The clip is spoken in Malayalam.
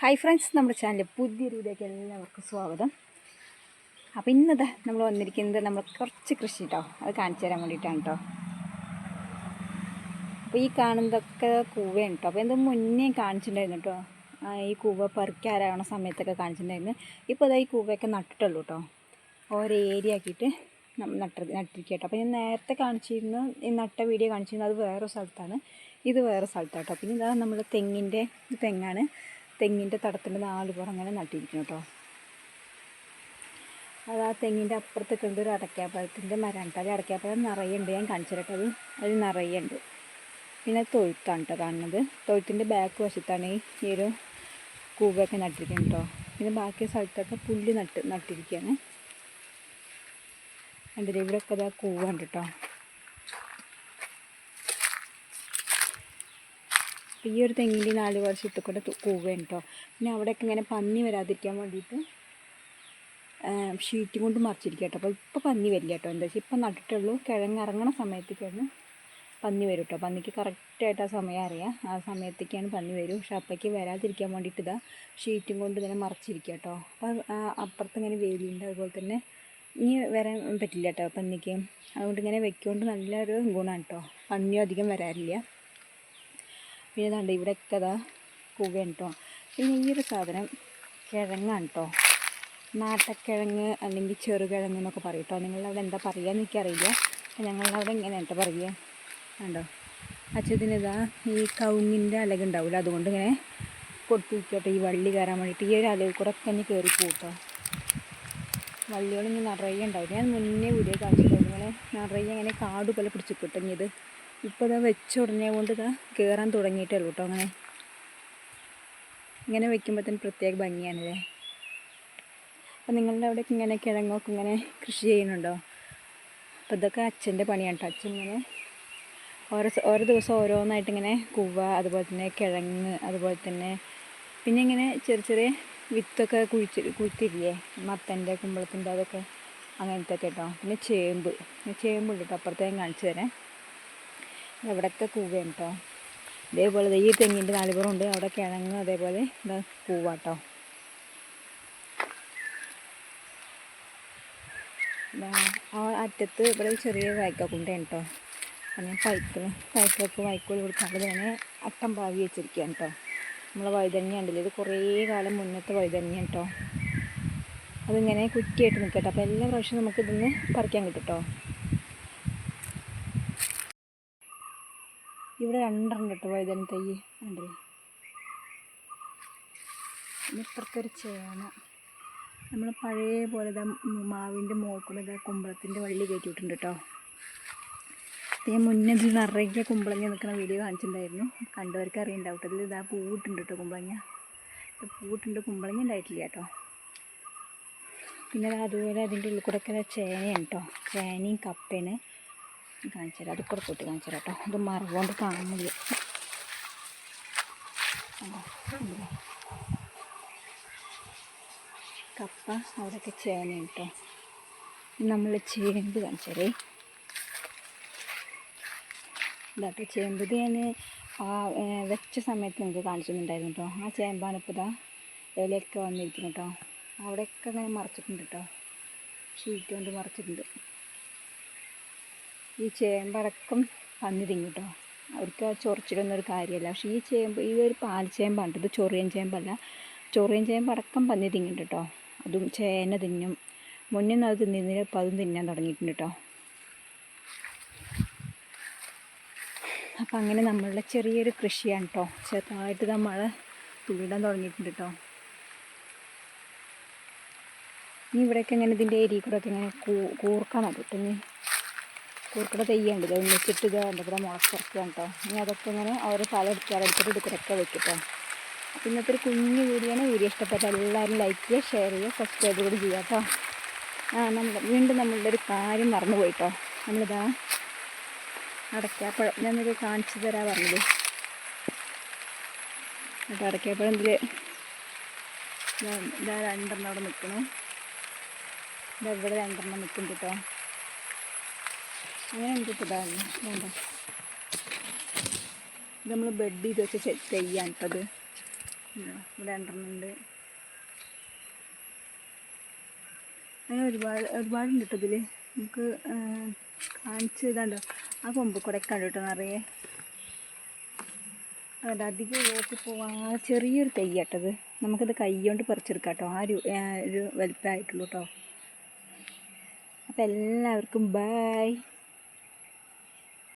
ഹായ് ഫ്രണ്ട്സ് നമ്മുടെ ചാനലിൽ പുതിയൊരു വീഡിയോക്ക് എല്ലാവർക്കും സ്വാഗതം. അപ്പോൾ ഇന്നത് നമ്മൾ വന്നിരിക്കുന്നത് നമ്മൾ കുറച്ച് കൃഷി കേട്ടോ അത് കാണിച്ചു തരാൻ വേണ്ടിയിട്ടാണ് കേട്ടോ അപ്പോൾ ഈ കാണുന്നതൊക്കെ കൂവയാണ് കേട്ടോ അപ്പോൾ എന്ത് മുന്നേ കാണിച്ചിട്ടുണ്ടായിരുന്നു കേട്ടോ ഈ കൂവ പറിക്കാരാവണ സമയത്തൊക്കെ കാണിച്ചിട്ടുണ്ടായിരുന്നു. ഇപ്പോൾ അതായത് ഈ കൂവയൊക്കെ നട്ടിട്ടുള്ളൂ കേട്ടോ ഓരോ ഏരിയ ആക്കിയിട്ട് നട്ട നട്ട് നട്ടിരിക്കുക കേട്ടോ അപ്പോൾ ഞാൻ നേരത്തെ കാണിച്ചിരുന്നു ഈ നട്ട വീഡിയോ കാണിച്ചിരുന്നത് അത് വേറൊരു സ്ഥലത്താണ്. ഇത് വേറെ സ്ഥലത്താണ് കേട്ടോ പിന്നെ ഇതാ നമ്മൾ തെങ്ങിന്റെ തെങ്ങാണ്. തെങ്ങിന്റെ തടത്തിന്റെ നാല് പുറം അങ്ങനെ നട്ടിരിക്കുന്നു കേട്ടോ. അത് ആ തെങ്ങിന്റെ അപ്പുറത്തൊക്കെ ഉണ്ട് ഒരു അടയ്ക്കാപ്പഴത്തിന്റെ മരം അത് അടയ്ക്കാപ്പഴം നിറയുണ്ട് ഞാൻ കാണിച്ചു അത്? അത് നിറയുണ്ട് പിന്നെ തൊഴുത്താണ് കേട്ടോ കാണുന്നത്. തൊഴുത്തിന്റെ ബാക്ക് വശത്താണ് ഈ ഒരു കൂവൊക്കെ നട്ടിരിക്കുന്നത് കേട്ടോ. പിന്നെ ബാക്കി സ്ഥലത്തൊക്കെ പുല്ല് നട്ട് നട്ടിരിക്കുകയാണ്. കണ്ടില്ലേ? ഇവിടെയൊക്കെ ഇതാ കൂവുണ്ട് കേട്ടോ. ഈ ഒരു തെങ്ങിന്റെ നാല് വർഷത്തിൽ കൂടെ കൂവയാണ് കേട്ടോ പിന്നെ അവിടെയൊക്കെ ഇങ്ങനെ പന്നി വരാതിരിക്കാൻ വേണ്ടിയിട്ട് ഷീറ്റ് കൊണ്ട് മറിച്ചിരിക്കുക കേട്ടോ അപ്പോൾ ഇപ്പോൾ പന്നി വരില്ല കേട്ടോ എന്താ വെച്ചാൽ ഇപ്പം നട്ടിട്ടുള്ളൂ. കിഴങ്ങിറങ്ങണ സമയത്തേക്കാണ് പന്നി വരും കേട്ടോ പന്നിക്ക് കറക്റ്റായിട്ട് ആ സമയം അറിയാം. ആ സമയത്തേക്കാണ് പന്നി വരും. പക്ഷെ അപ്പയ്ക്ക് വരാതിരിക്കാൻ വേണ്ടിയിട്ട് ഇതാ ഷീറ്റും കൊണ്ട് ഇങ്ങനെ മറച്ചിരിക്കുക കേട്ടോ അപ്പോൾ അപ്പുറത്ത് ഇങ്ങനെ വേലിയുണ്ട്. അതുപോലെ തന്നെ ഇനി വരാൻ പറ്റില്ല കേട്ടോ പന്നിക്ക്. അതുകൊണ്ട് ഇങ്ങനെ വെക്കൊണ്ട് നല്ലൊരു ഗുണമാണ് കേട്ടോ പന്നിയും അധികം വരാറില്ല. പിന്നെ ഇതാണ്ട് ഇവിടെയൊക്കെ അതാ കൂവയാണ് കേട്ടോ പിന്നെ ഈ ഒരു സാധനം കിഴങ്ങാണ് കേട്ടോ നാട്ടക്കിഴങ്ങ് അല്ലെങ്കിൽ ചെറുകിഴങ്ങ് എന്നൊക്കെ പറയും കേട്ടോ നിങ്ങളവിടെ എന്താ പറയുക എനിക്കറിയില്ല. ഞങ്ങളവിടെ ഇങ്ങനെയാണ് കേട്ടോ പറയുക. കണ്ടോ? അച്ഛതിനിതാ ഈ കവുങ്ങിന്റെ അലകുണ്ടാവില്ല അതുകൊണ്ട് ഇങ്ങനെ കൊടുത്തു കൊടുത്തിരിക്കട്ടെ ഈ വള്ളി കയറാൻ വേണ്ടിയിട്ട് ഈ ഒരു അലയിൽ കൂടെ ഒക്കെ ഇനി കയറി പോട്ടോ വള്ളികൾ ഇങ്ങനെ നിറയെ ഉണ്ടാവില്ല ഞാൻ മുന്നേ വീഡിയോ കാണിച്ചിട്ടുണ്ട് ഇങ്ങനെ നിറയെ ഇങ്ങനെ കാട് പോലെ പിടിച്ച് കിട്ടുന്നത് ഇപ്പോൾ ഇതാ വെച്ചുടഞ്ഞ കൊണ്ട് ഇതാ കയറാൻ തുടങ്ങിയിട്ടേ ഉള്ളൂ കേട്ടോ അങ്ങനെ. ഇങ്ങനെ വെക്കുമ്പോഴത്തേന് പ്രത്യേക ഭംഗിയാണല്ലേ അപ്പം നിങ്ങളുടെ അവിടെയൊക്കെ ഇങ്ങനെ കിഴങ്ങൊക്കെ ഇങ്ങനെ കൃഷി ചെയ്യുന്നുണ്ടോ? അപ്പോൾ ഇതൊക്കെ അച്ഛന്റെ പണിയാണ് കേട്ടോ അച്ഛൻ ഇങ്ങനെ ഓരോ ഓരോ ദിവസം ഓരോന്നായിട്ട് ഇങ്ങനെ കൂവ അതുപോലെ തന്നെ കിഴങ്ങ് അതുപോലെ തന്നെ പിന്നെ ഇങ്ങനെ ചെറിയ ചെറിയ വിത്തൊക്കെ കുഴിച്ച് കുഴിത്തിരിയേ മത്തന്റെ കുമ്പളത്തിന്റെ അതൊക്കെ അങ്ങനത്തെ കേട്ടോ പിന്നെ ചേമ്പ്. ചേമ്പുണ്ട് കേട്ടോ അപ്പുറത്തേക്ക് കാണിച്ചു തരാം. ഇവിടെയൊക്കെ കൂവയാണ് കേട്ടോ ഇതേപോലെ ഈ തെങ്ങിന്റെ നാലുപുറമുണ്ട് അവിടെ കിഴങ്ങ് അതേപോലെ ഇതാ കൂവാട്ടോ. അറ്റത്ത് ഇവിടെ ചെറിയ വായ്ക്കാക്കുണ്ടയാണ് കേട്ടോ അങ്ങനെ പൈക്കൾ പൈക്കൾക്ക് വൈക്കോൽ കൊടുക്കാണ്ട് തന്നെ അട്ടം പാവി വെച്ചിരിക്കുകയാണ് കേട്ടോ നമ്മളെ വഴുതനങ്ങ ഉണ്ടല്ലോ ഇത് കുറേ കാലം മുന്നത്തെ വഴുതനങ്ങ കേട്ടോ അതിങ്ങനെ കുറ്റിയായിട്ട് നിൽക്കട്ടോ. അപ്പോൾ എല്ലാ പ്രാവശ്യവും നമുക്കിതൊന്ന് പറിക്കാൻ കിട്ടും കേട്ടോ ഇവിടെ രണ്ടെണ്ണം കേട്ടോ വഴുതന തൈ ഉണ്ടല്ലോ ഇപ്പുറത്തൊരു ചേന. നമ്മൾ പഴയ പോലെ ഇതാ മാവിന്റെ മുകളിൽ ഇതാ കുമ്പളത്തിന്റെ വള്ളി കയറ്റിയിട്ടുണ്ട് കേട്ടോ. ഞാൻ മുന്നേ ഇതിൽ നിറയെ കുമ്പളങ്ങ നിൽക്കുന്ന വീഡിയോ കാണിച്ചിട്ടുണ്ടായിരുന്നു. കണ്ടവർക്ക് അറിയണ്ടാവും അതിൽ ഇതാ പൂവിട്ടുണ്ട് കേട്ടോ കുമ്പളങ്ങ. പൂവിട്ടുണ്ട് കുമ്പളങ്ങ ഉണ്ടായിട്ടില്ല കേട്ടോ. പിന്നെ അതുപോലെ അതിന്റെ ഉള്ളിൽ കൂടെ ചേനയാണ് കേട്ടോ. ചേനയും കപ്പയാണ്. കാണിച്ചു തരാം അത് കൂടെ കൂട്ടി. കാണിച്ചു തരാം കേട്ടോ അത് മറവുകൊണ്ട് കാണാൻ മതി? കപ്പ അവിടെയൊക്കെ ചേന കേട്ടോ. നമ്മൾ ചേമ്പ് കാണിച്ചേ ഇതാട്ടോ ചേമ്പ് ഞാൻ ആ വെച്ച സമയത്ത് നിങ്ങൾക്ക് കാണിച്ചിട്ടുണ്ടായിരുന്നു കേട്ടോ. ആ ചേമ്പാണ് ഇപ്പോൾ ഇതാ ഇലയൊക്കെ വന്നിരിക്കുന്നു കേട്ടോ. അവിടെയൊക്കെ അങ്ങനെ മറച്ചിട്ടുണ്ട് കേട്ടോ. ഷീറ്റ് കൊണ്ട് മറച്ചിട്ടുണ്ട്. ഈ ചേമ്പടക്കം തിങ്ങി കേട്ടോ. അവർക്ക് ആ ചൊറിച്ചിലൊന്നും ഒരു കാര്യമല്ല. പക്ഷേ ഈ ചേമ്പ് ഈ ഒരു പാൽ ചേമ്പാണ് ഇത് ചൊറിയൻ ചേമ്പല്ല. ചൊറിയൻ ചേമ്പ് അടക്കം പന്നി തിങ്ങിട്ട് കേട്ടോ. അതും ചേന തിന്നും. മുന്നിൽ നിന്ന് അത് തിന്നിരുന്നില്ല ഇപ്പം അതും തിന്നാൻ തുടങ്ങിയിട്ടുണ്ട് കേട്ടോ. അപ്പം അങ്ങനെ നമ്മളുടെ ചെറിയൊരു കൃഷിയാണ് കേട്ടോ. ചെറുതായിട്ട് നമ്മൾ തുടാൻ തുടങ്ങിയിട്ടുണ്ട് കേട്ടോ. ഇനി ഇവിടെയൊക്കെ ഇങ്ങനെ ഇതിന്റെ ഏരിയ കൂടെ ഒക്കെ ഇങ്ങനെ കൂ കൂർക്കാൻ നട്ടു ഇനി കൂർക്കട തെയ്യുണ്ട് ഇത് ഒന്നിച്ചിട്ട് ഇത് എന്റെ കൂടെ മുളച്ചിറക്കുകയാണ് കേട്ടോ. ഇനി അതൊക്കെ ഇങ്ങനെ ഓരോ സ്ഥലം എടുക്കാൻ എടുത്തിട്ട് ഇടുക്കൊക്കെ വെക്കട്ടോ കേട്ടോ. അപ്പം ഇന്നത്തെ ഒരു കുഞ്ഞു വീഡിയോ വീഡിയോ ഇഷ്ടപ്പെട്ട എല്ലാവരും ലൈക്ക് ചെയ്യുക ഷെയർ ചെയ്യുക സബ്സ്ക്രൈബ് കൂടി ചെയ്യുക കേട്ടോ. ആ നമ്മൾ വീണ്ടും നമ്മളുടെ ഒരു കാര്യം മറന്നു പോയിട്ടോ നമ്മളിതാ അടയ്ക്കാപ്പഴം. ഞാനത് കാണിച്ചു തരാ പറഞ്ഞത്. എന്നിട്ട് അടയ്ക്കാപ്പഴം ഇതിൽ ഇതാ രണ്ടെണ്ണം അവിടെ നിൽക്കണം ഇതാ ഇവിടെ രണ്ടെണ്ണം നിൽക്കും കേട്ടോ. അങ്ങനെ എനിക്ക് ഇതാണ് വേണ്ട ഇത് നമ്മൾ ബെഡ് ചെയ്ത് വെച്ച് ചെയ്യാൻ ഇപ്പത് ഇവിടെ രണ്ടെണ്ണം ഉണ്ട് അങ്ങനെ ഒരുപാട് ഒരുപാടുണ്ട് കേട്ടോ ഇതിൽ നമുക്ക് കാണിച്ചു ഇതാണ്ടോ? ആ കൊമ്പ് കൂടെ കണ്ടിട്ടോ നിറയെ. അതെ അധികം ഉയർത്തി പോവാൻ ചെറിയൊരു തൈ കേട്ടത് കൈകൊണ്ട് പറിച്ചെടുക്കാം കേട്ടോ. ആ ഒരു വലുപ്പമായിട്ടുള്ളൂ കേട്ടോ. അപ്പോൾ എല്ലാവർക്കും ബായ്